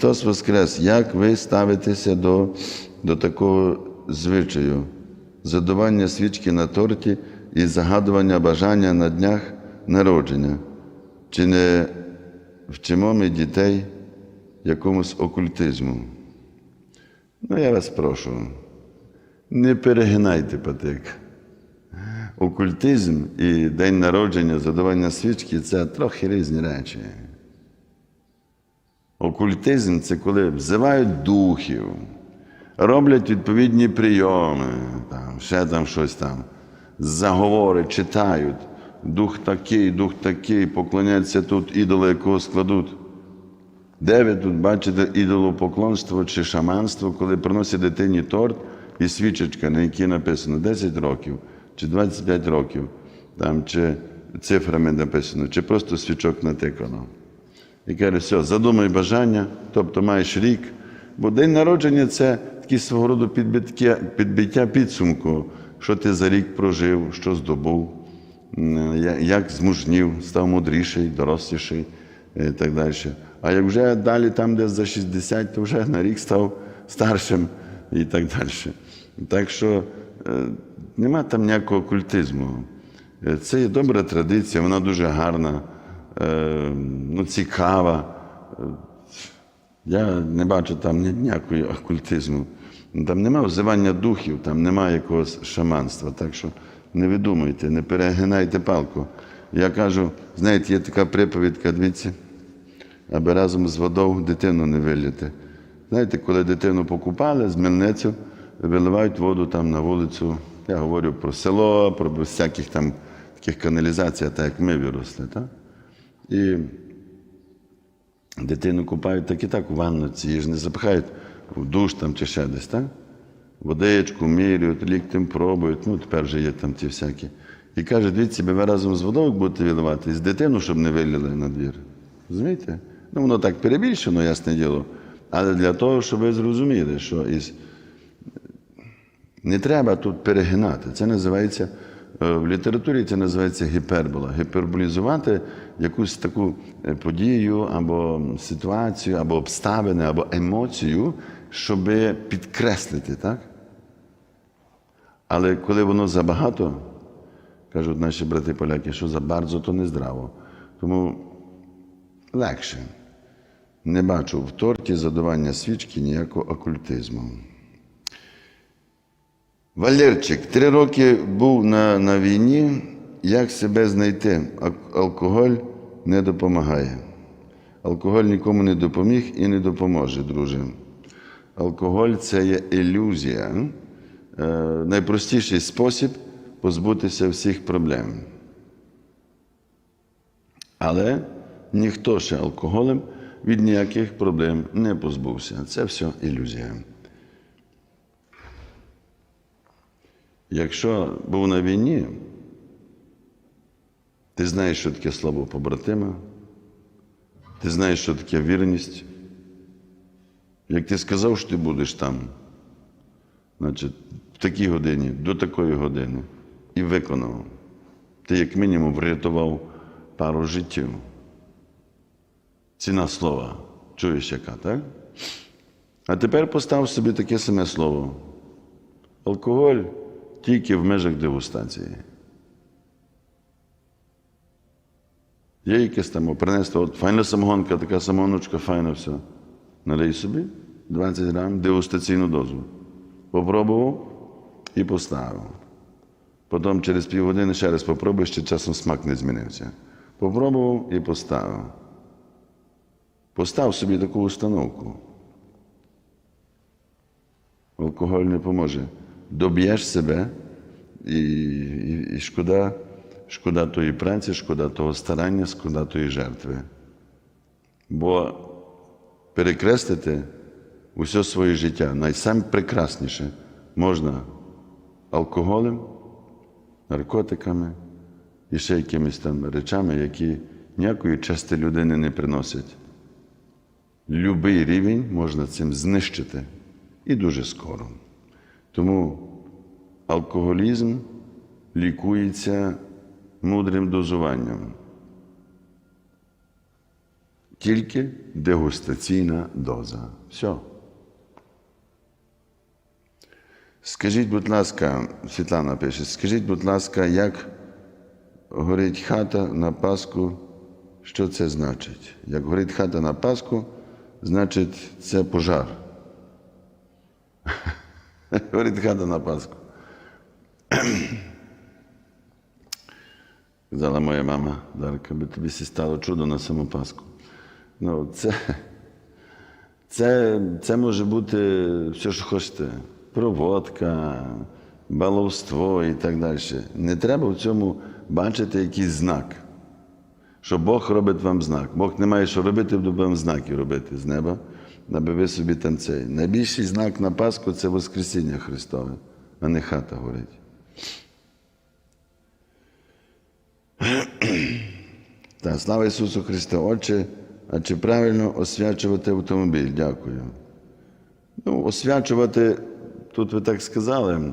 Христос Воскрес! Як ви ставитеся до, до такого звичаю? Задування свічки на торті і загадування бажання на днях народження? Чи не вчимо ми дітей якомусь окультизму? Ну, я вас прошу, не перегинайте патик. Окультизм і день народження, задавання свічки це трохи різні речі. Окультизм це коли взивають духів, роблять відповідні прийоми, там, ще там щось там, заговори, читають. Дух такий, дух такий, поклоняться тут ідолу, якого складуть. Де ви тут бачите ідолопоклонство чи шаманство, коли приносять дитині торт і свічечка, на якій написано 10 років, чи 25 років, там, чи цифрами написано, чи просто свічок натикано. І каже, все, задумай бажання, тобто маєш рік. Бо день народження це такі свого роду підбиття, підбиття підсумку, що ти за рік прожив, що здобув, як змужнів, став мудріший, доросліший і так далі. А як вже далі, там, де за 60, то вже на рік став старшим і так далі. Так що е, нема там ніякого окультизму. Е, Це є добра традиція, вона дуже гарна, е, ну, цікава. Я не бачу там ні- ніякої окультизму. Там немає взивання духів, там немає якогось шаманства. Так що не видумуйте, не перегинайте палку. Я кажу, знаєте, є така приповідка, дивіться, аби разом з водою дитину не виліти. Знаєте, коли дитину покупали з мельницю, виливають воду там на вулицю. Я говорю про село, про всяких там таких каналізацій, так як ми виросли. Так? І дитину купають так і так у ванноці, її ж не запихають в душ там чи ще десь, так? Водичку міряють, ліктем пробують, ну тепер вже є там ті всякі. І каже, дивіться, ви разом з водою будете виливати, і з дитину, щоб не вилили на двір. Розумієте? Ну, воно так перебільшено, ясне діло. Але для того, щоб ви зрозуміли, що із... не треба тут перегинати. Це називається в літературі це називається гіпербола. Гіперболізувати якусь таку е, подію або ситуацію, або обставини, або емоцію, щоб підкреслити, так? Але коли воно забагато, кажуть наші брати поляки, що за bardzo, то не здраво. Тому легше. Не бачу в торті задавання свічки ніякого окультизму. Валерчик, три роки був на, на війні. Як себе знайти? Алкоголь не допомагає. Алкоголь нікому не допоміг і не допоможе, друже. Алкоголь це є ілюзія. Е, найпростіший спосіб позбутися всіх проблем. Але ніхто ще алкоголем від ніяких проблем не позбувся. Це все ілюзія. Якщо був на війні, ти знаєш, що таке слово побратима, ти знаєш, що таке вірність. Як ти сказав, що ти будеш там, значить, в такій годині, до такої години, і виконав, ти як мінімум врятував пару життів. Ціна слова. Чуєш, яка, так? А тепер постав собі таке саме слово. Алкоголь тільки в межах дегустації. Є якесь там принесли, от файна самогонка, така самогоночка, файна все. Налий собі 20 грам дегустаційну дозу. Попробував і поставив. Потім через півгодини ще раз попробуй, ще часом смак не змінився. Попробував і поставив. Постав собі таку установку. Алкоголь не поможе. Доб'єш себе, і, і, і шкода, шкода тої праці, шкода того старання, шкода тої жертви. Бо перекреслити усе своє життя найпрекрасніше можна алкоголем, наркотиками і ще якимись там речами, які ніякої чести людини не приносять. Любий рівень можна цим знищити і дуже скоро. Тому алкоголізм лікується мудрим дозуванням. Тільки дегустаційна доза. Все. Скажіть, будь ласка, Світлана пише, скажіть, будь ласка, як горить хата на Пасху, що це значить? Як горить хата на Пасху, значить це пожар. Горить хата на Пасху. Казала моя мама Дарка, би тобі сі стало чудо на саму Пасху. Ну, це, це, це може бути все, що хочете. Проводка, баловство і так далі. Не треба в цьому бачити якийсь знак, що Бог робить вам знак. Бог не має що робити, буде вам знаки робити з неба, аби ви собі там цей. Найбільший знак на Пасху це Воскресіння Христове, а не хата горить. Так, слава Ісусу Христу, Отче, а чи правильно освячувати автомобіль? Дякую. Ну, освячувати, тут ви так сказали,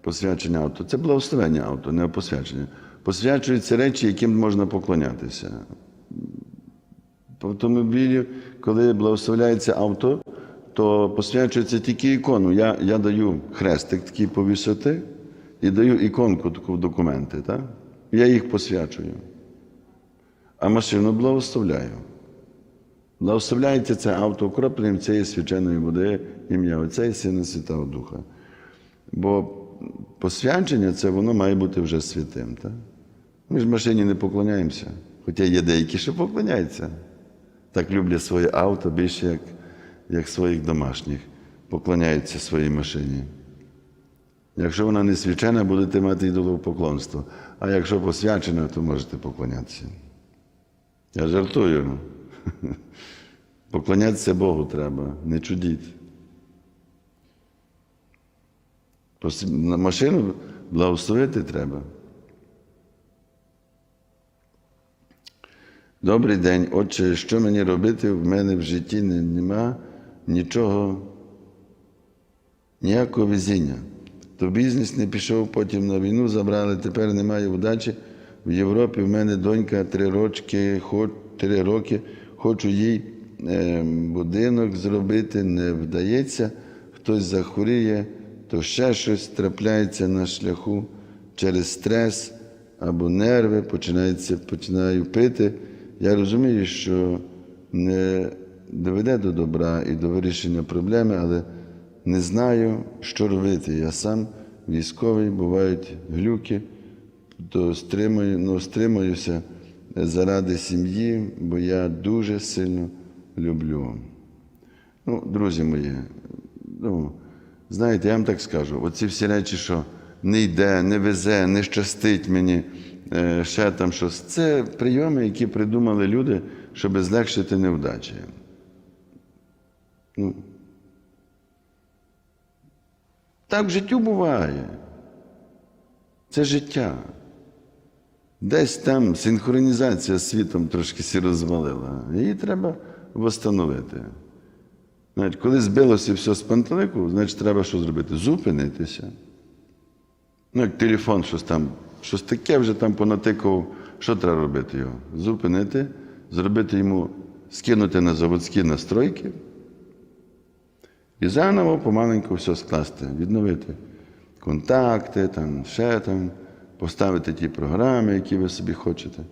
посвячення авто. Це благословення авто, не посвячення. Посвячуються речі, яким можна поклонятися. По автомобілі, коли благословляється авто, то посвячується тільки ікону. Я, я даю хрестик такий повісити і даю іконку таку в документи. Так? Я їх посвячую. А машину благословляю. Благословляється це авто окропленням цієї свяченої води ім'я Отця і Сина Святого Духа. Бо посвячення це воно має бути вже святим. Так? Ми ж машині не поклоняємося. Хоча є деякі, що поклоняються. Так люблять своє авто більше, як, як своїх домашніх, поклоняються своїй машині. Якщо вона не свячена, будете мати ідолопоклонство. А якщо посвячена, то можете поклонятися. Я жартую. Поклонятися Богу треба, не чудіть. Машину благословити треба. Добрий день, отче, що мені робити? В мене в житті нема нічого, ніякого везіння. То бізнес не пішов, потім на війну забрали, тепер немає удачі. В Європі в мене донька три рочки, три роки, хочу їй е, будинок зробити, не вдається, хтось захворіє, то ще щось трапляється на шляху через стрес або нерви, починаю пити. Я розумію, що не доведе до добра і до вирішення проблеми, але не знаю, що робити. Я сам військовий, бувають глюки, то стримую, ну, стримуюся заради сім'ї, бо я дуже сильно люблю. Ну, друзі мої, ну, знаєте, я вам так скажу: оці всі речі, що не йде, не везе, не щастить мені, ще там щось. Це прийоми, які придумали люди, щоб злегшити невдачі. Ну, так в життю буває. Це життя. Десь там синхронізація з світом трошки сі розвалила. Її треба встановити. Знаєте, коли збилося все з пантелику, значить треба що зробити? Зупинитися. Ну, як телефон, щось там, щось таке вже там понатикав, що треба робити його? Зупинити, зробити йому, скинути на заводські настройки і заново помаленьку все скласти, відновити контакти, там, ще там, поставити ті програми, які ви собі хочете.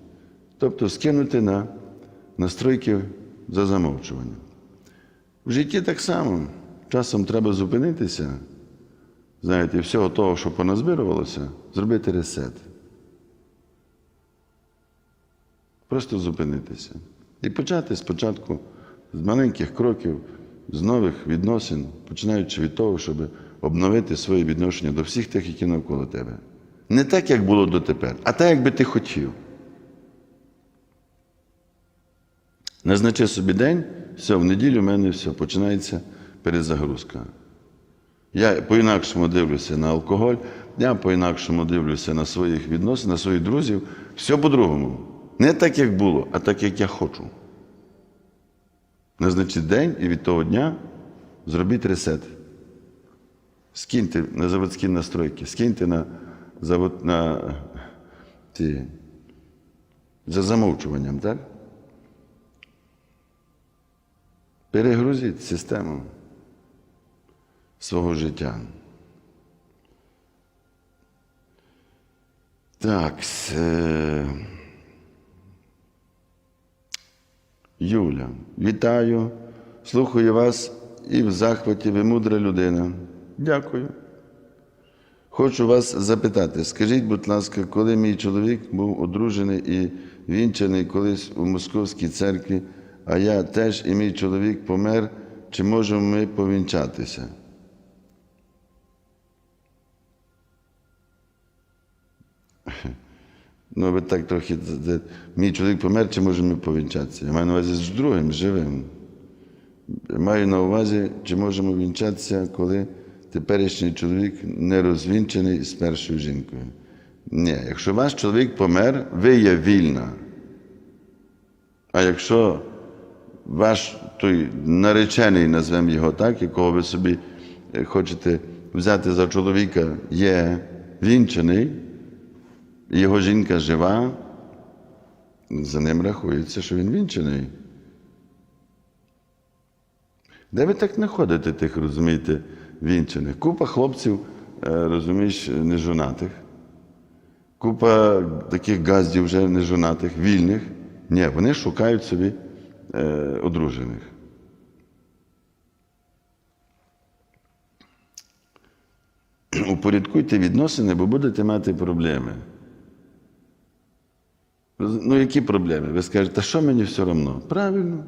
Тобто скинути на настройки за замовчування. В житті так само. Часом треба зупинитися, знаєте, всього того, що поназбирувалося, зробити ресет. Просто зупинитися. І почати спочатку з маленьких кроків, з нових відносин, починаючи від того, щоб обновити своє відношення до всіх тих, які навколо тебе. Не так, як було дотепер, а так, як би ти хотів. Назначи собі день, все, в неділю в мене все, починається перезагрузка. Я по-інакшому дивлюся на алкоголь, я по-інакшому дивлюся на своїх відносин, на своїх друзів. Все по-другому. Не так, як було, а так, як я хочу. Назначіть день і від того дня зробіть ресет. Скиньте на заводські настройки, скиньте на завод на ці, за замовчуванням, так? Перегрузіть систему свого життя. Так. е, Юля, вітаю, слухаю вас і в захваті ви мудра людина. Дякую. Хочу вас запитати, скажіть, будь ласка, коли мій чоловік був одружений і вінчаний колись у Московській церкві, а я теж і мій чоловік помер, чи можемо ми повінчатися? Ну, ви так трохи. Мій чоловік помер, чи можемо ми повінчатися? Я маю на увазі з другим, живим. Маю на увазі, чи можемо вінчатися, коли теперішній чоловік не розвінчений з першою жінкою. Ні, якщо ваш чоловік помер, ви є вільна. А якщо ваш той наречений, назвемо його так, якого ви собі е, хочете взяти за чоловіка, є вінчений, його жінка жива, за ним рахується, що він вінчений. Де ви так знаходите тих, розумієте, вінчених? Купа хлопців, е, розумієш, нежонатих. Купа таких газдів вже нежонатих, вільних. Ні, вони шукають собі е, одружених. Упорядкуйте відносини, бо будете мати проблеми. Ну, які проблеми? Ви скажете, та що мені все одно? Правильно.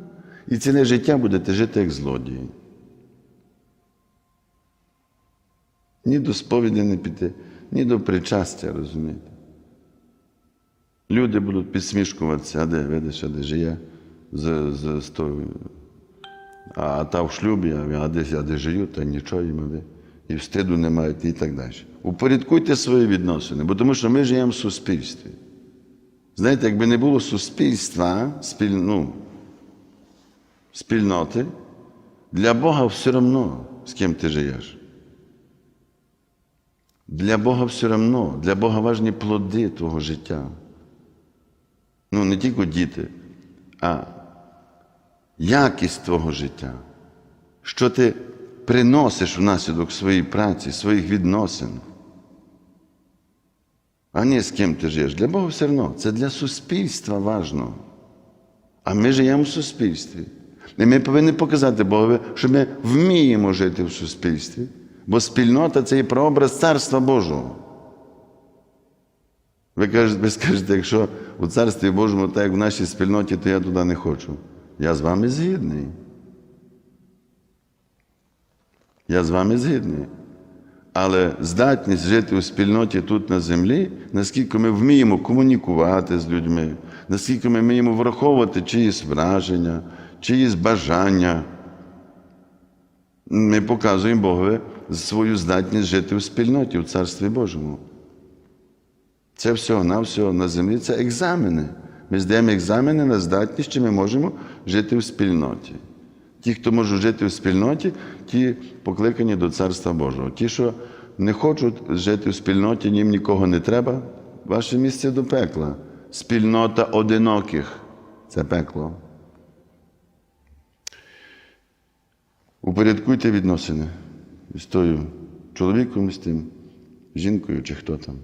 І ціле життя будете жити як злодії. Ні до сповіді не піти, ні до причастя, розумієте. Люди будуть підсмішкуватися, а де, видиш, а де ж я з, з, з тою. А, та в шлюбі, а, а де, а де жию, та нічого їм. І встиду не мають, і так далі. Упорядкуйте свої відносини, бо тому що ми живемо в суспільстві. Знаєте, якби не було суспільства, спіль, ну, спільноти, для Бога все одно, з ким ти живеш. Для Бога все одно, для Бога важні плоди твого життя. Ну, не тільки діти, а якість твого життя. Що ти приносиш внаслідок своєї праці, своїх відносин. А не з ким ти живеш. Для Бога все одно. Це для суспільства важно. А ми живемо в суспільстві. І ми повинні показати Богові, що ми вміємо жити в суспільстві, бо спільнота це є прообраз Царства Божого. Ви, кажете, ви скажете, якщо у Царстві Божому, так як в нашій спільноті, то я туди не хочу. Я з вами згідний. Я з вами згідний. Але здатність жити у спільноті тут на землі, наскільки ми вміємо комунікувати з людьми, наскільки ми вміємо враховувати чиїсь враження, чиїсь бажання, ми показуємо Богові свою здатність жити у спільноті, у Царстві Божому. Це всього на всього на землі це екзамени. Ми здаємо екзамени на здатність, чи ми можемо жити в спільноті. Ті, хто можуть жити в спільноті, ті покликані до Царства Божого. Ті, що не хочуть жити в спільноті, їм нікого не треба, ваше місце до пекла. Спільнота одиноких це пекло. Упорядкуйте відносини з тою чоловіком, з тим, жінкою чи хто там.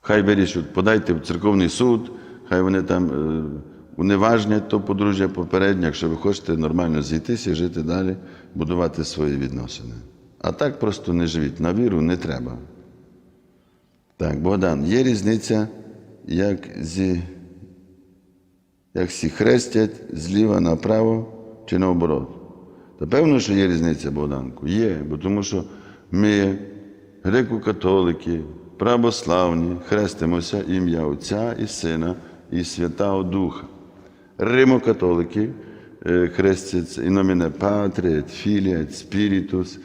Хай вирішують, подайте в церковний суд, хай вони там е, уневажнять то подружжя попереднє, якщо ви хочете нормально зійтися, і жити далі, будувати свої відносини. А так просто не живіть. На віру не треба. Так, Богдан, є різниця, як зі, як сі хрестять зліва направо чи наоборот. Та певно, що є різниця, Богданку. Є, бо тому що ми, греко-католики, православні, хрестимося ім'я Отця і Сина і Святого Духа. Римо-католики е, хрестяться in nomine Patri et Filii et Spiritus.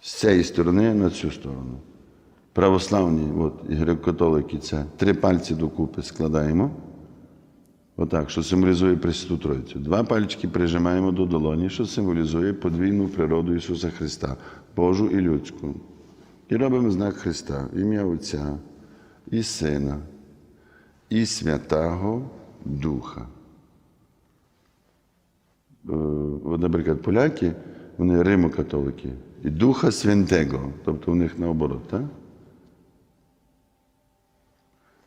З цієї сторони на цю сторону. Православні, от, і греко-католики, це три пальці докупи складаємо. Отак, що символізує Пресвяту Тройцю. Два пальчики прижимаємо до долоні, що символізує подвійну природу Ісуса Христа, Божу і людську. І робимо знак Христа, ім'я Отця і Сина, і Святого Духа. Е, От, наприклад, поляки, вони римокатолики. І Духа Святого, тобто у них наоборот, так?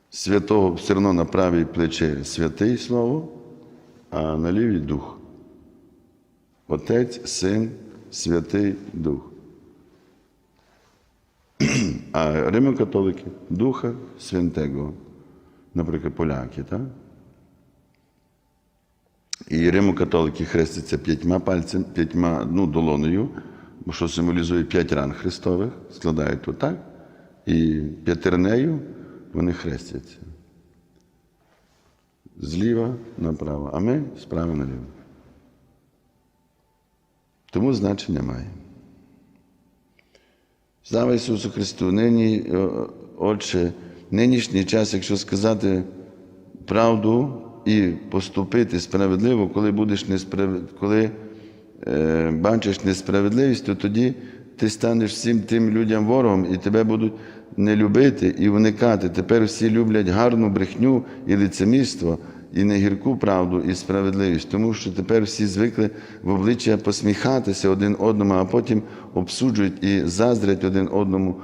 Святого все одно на правій плече святий слово, а на лівій дух. Отець, Син, Святий Дух. А римокатолики Духа Святого, наприклад, поляки, так? І римокатолики хрестяться п'ятьма пальцями, п'ятьма ну, долоною, бо що символізує п'ять ран Христових, складають отак, і п'ятернею вони хрестяться. Зліва направо, а ми справа наліво. Тому значення має. Слава Ісусу Христу! Нині, Отче, нинішній час, якщо сказати правду і поступити справедливо, коли будеш несправ... коли е, бачиш несправедливість, то тоді ти станеш всім тим людям ворогом, і тебе будуть не любити і уникати. Тепер всі люблять гарну брехню і лицемірство, і не гірку правду і справедливість, тому що тепер всі звикли в обличчя посміхатися один одному, а потім обсуджують і заздрять один одному,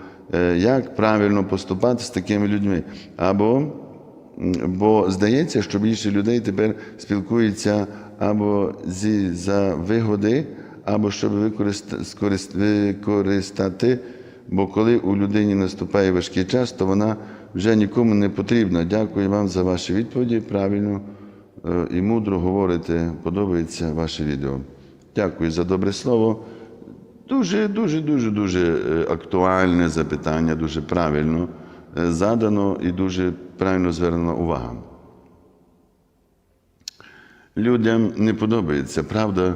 як правильно поступати з такими людьми. Або Бо здається, що більше людей тепер спілкуються або зі за вигоди, або щоб використати. Бо коли у людині наступає важкий час, то вона вже нікому не потрібна. Дякую вам за ваші відповіді. Правильно е, і мудро говорите. Подобається ваше відео. Дякую за добре слово. Дуже, дуже, дуже, дуже е, актуальне запитання, дуже правильно е, задано і дуже правильно звернена увага. Людям не подобається, правда,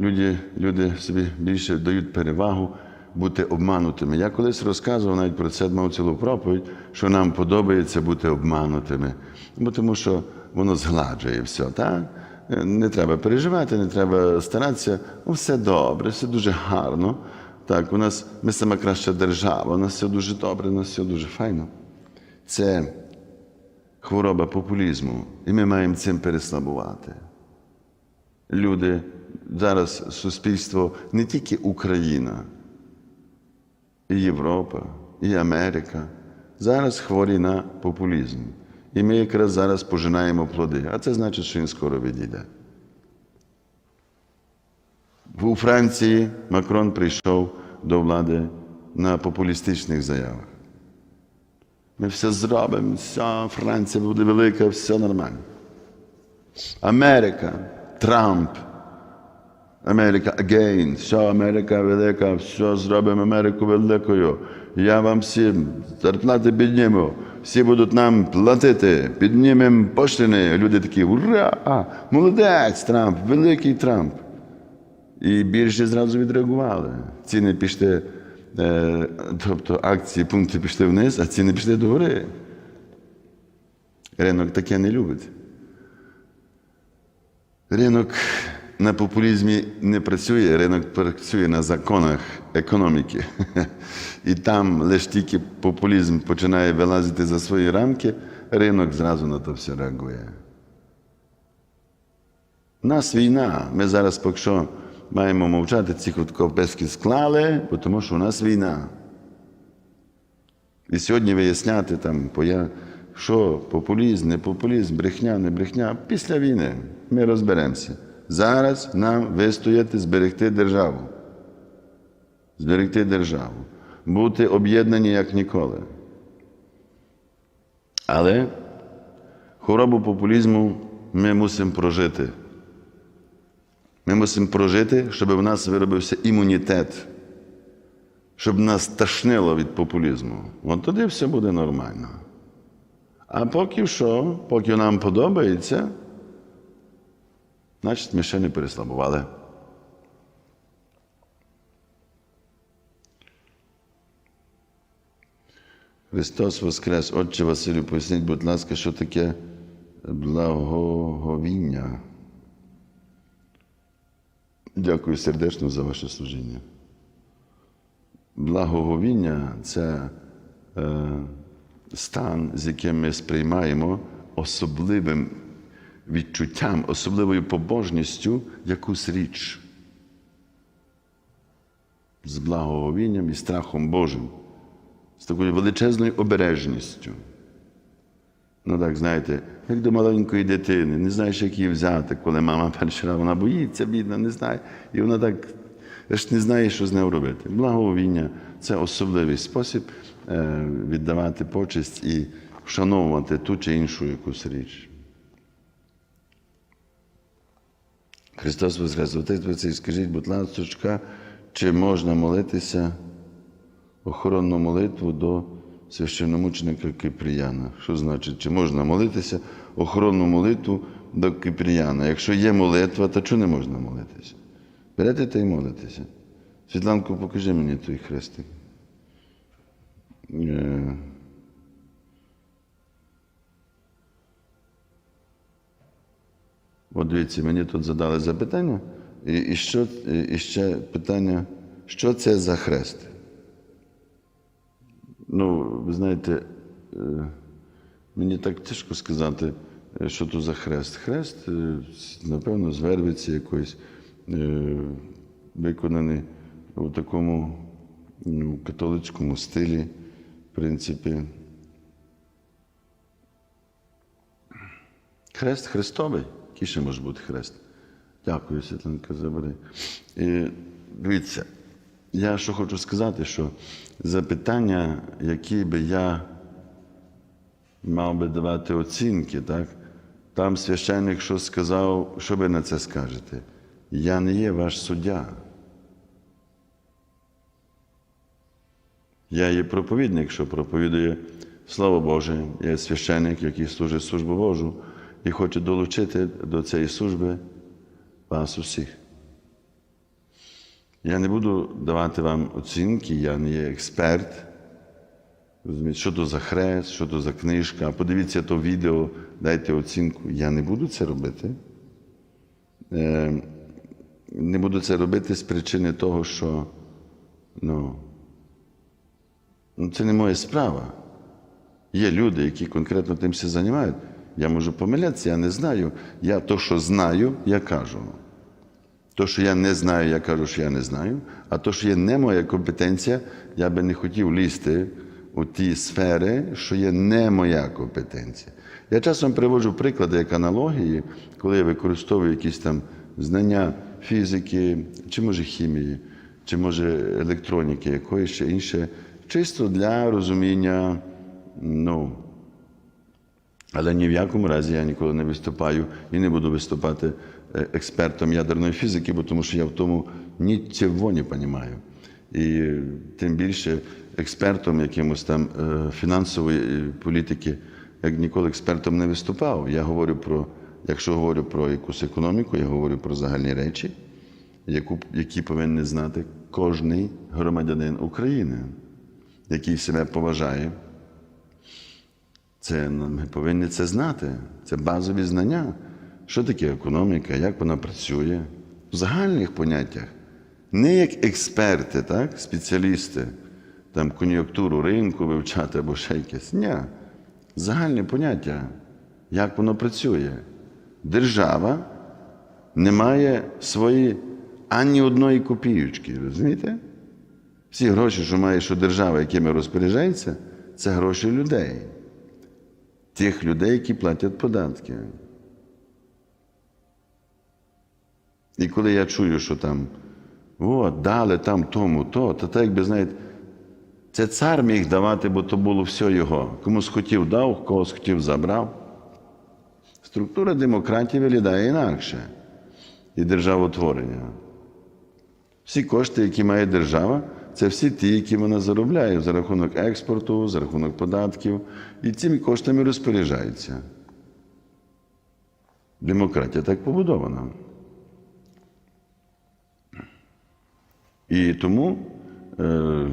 люди, люди собі більше дають перевагу бути обманутими. Я колись розказував навіть про це мав цілу проповідь, що нам подобається бути обманутими, бо тому що воно згладжує все. так? Не треба переживати, не треба старатися. Ну, все добре, все дуже гарно. Так, у нас ми сама краща держава, у нас все дуже добре, у нас все дуже файно. Це хвороба популізму, і ми маємо цим переслабувати. Люди, зараз суспільство не тільки Україна, і Європа, і Америка. Зараз хворі на популізм. І ми якраз зараз пожинаємо плоди, а це значить, що він скоро відійде. У Франції Макрон прийшов до влади на популістичних заявах. Ми все зробимо, все, Франція буде велика, все нормально. Америка, Трамп, Америка again, все, Америка велика, все зробимо Америку великою. Я вам всім зарплати підніму, всі будуть нам платити, піднімемо пошлини. Люди такі, ура! Молодець Трамп, великий Трамп. І біржі зразу відреагували. Ціни пішли, е, тобто акції, пункти пішли вниз, а ціни пішли догори. Ринок таке не любить. Ринок на популізмі не працює, ринок працює на законах економіки. І там лише тільки популізм починає вилазити за свої рамки, ринок зразу на то все реагує. Нас війна. Ми зараз, поки що, маємо мовчати, ці ковбески склали, тому що у нас війна. І сьогодні виясняти, там, що популізм, не популізм, брехня, не брехня. Після війни ми розберемося. Зараз нам вистояти, зберегти державу. Зберегти державу. Бути об'єднані як ніколи. Але хворобу популізму ми мусимо прожити. Ми мусимо прожити, щоб в нас виробився імунітет, щоб нас ташнило від популізму. От тоді все буде нормально. А поки що, поки нам подобається, значить ми ще не переслабували. Христос Воскрес, Отче Василю, поясніть, будь ласка, що таке благоговіння. Дякую сердечно за ваше служіння. Благоговіння це е, стан, з яким ми сприймаємо особливим відчуттям, особливою побожністю якусь річ. З благоговінням і страхом Божим, з такою величезною обережністю. Ну так, знаєте, як до маленької дитини, не знаєш, як її взяти, коли мама перший раз вона боїться, бідна, не знає. І вона так ж не знає, що з нею робити. Благоговіння це особливий спосіб е, віддавати почесть і вшановувати ту чи іншу якусь річ. Христос Воскрес, Отець Твій, скажіть, будь ласка, чи можна молитися охоронну молитву до священномученика Кипріяна? Що значить, чи можна молитися охоронну молитву до Кипріяна? Якщо є молитва, то чого не можна молитися? Берете та й молитеся. Світланко, покажи мені той хрестик. От дивіться, мені тут задали запитання, і, і, що, і, ще питання, що це за хрест? Ну, ви знаєте, е, мені так тяжко сказати, е, що то за хрест. Хрест, е, напевно, з вервиці якоїсь, виконаний у такому ну, католицькому стилі, в принципі. Хрест Христовий. Який ще може бути хрест? Дякую, Світланка, забери. І, дивіться, я що хочу сказати, що запитання, які би я мав би давати оцінки, так? там священник що сказав, що ви на це скажете? Я не є ваш суддя. Я є проповідник, що проповідує Слово Боже, я священник, який служить службу Божу і хоче долучити до цієї служби вас усіх. Я не буду давати вам оцінки, я не є експерт. Розумієте, Що то за хрест, що то за книжка. Подивіться то відео, дайте оцінку. Я не буду це робити. Е, Не буду це робити з причини того, що ну, ну, це не моя справа. Є люди, які конкретно тим все займають. Я можу помилятися, я не знаю. Я то, що знаю, я кажу. То, що я не знаю, я кажу, що я не знаю. А то, що є не моя компетенція, я би не хотів лізти у ті сфери, що є не моя компетенція. Я часом приводжу приклади як аналогії, коли я використовую якісь там знання фізики, чи може хімії, чи може електроніки, якоїсь ще інше, чисто для розуміння, ну, але ні в якому разі я ніколи не виступаю і не буду виступати е, експертом ядерної фізики, бо тому що я в тому нічого не розумію. І тим більше експертом якимось там е, фінансової е, політики, як ніколи експертом не виступав. Я говорю про, якщо говорю про якусь економіку, я говорю про загальні речі, яку, які повинен знати кожний громадянин України, який себе поважає. Це ну, ми повинні це знати. Це базові знання. Що таке економіка, як вона працює в загальних поняттях. Не як експерти, так, спеціалісти, там кон'юнктуру ринку вивчати або ще якесь. Ні. Загальні поняття, як воно працює. Держава не має свої ані одної копійочки, розумієте? Всі гроші, що має що держава, якими розпоряджається, це гроші людей тих людей, які платять податки. І коли я чую, що там о, дали там тому, то, то так якби, знаєте, це цар міг давати, бо то було все його. Комусь хотів дав, когось хотів забрав. Структура демократії виглядає інакше і державотворення. Всі кошти, які має держава, це всі ті, які вона заробляє за рахунок експорту, за рахунок податків, і цими коштами розпоряджається. Демократія так побудована. І тому, е,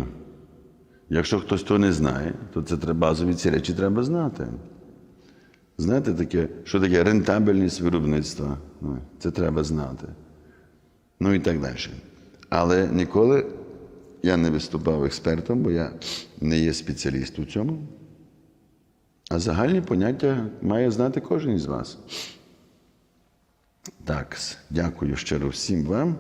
якщо хтось то не знає, то це базові ці речі треба знати. Знаєте, таке, що таке рентабельність виробництва? Ну, Це треба знати. Ну і так далі. Але ніколи я не виступав експертом, бо я не є спеціаліст у цьому. А загальні поняття має знати кожен із вас. Так, дякую щиро всім вам.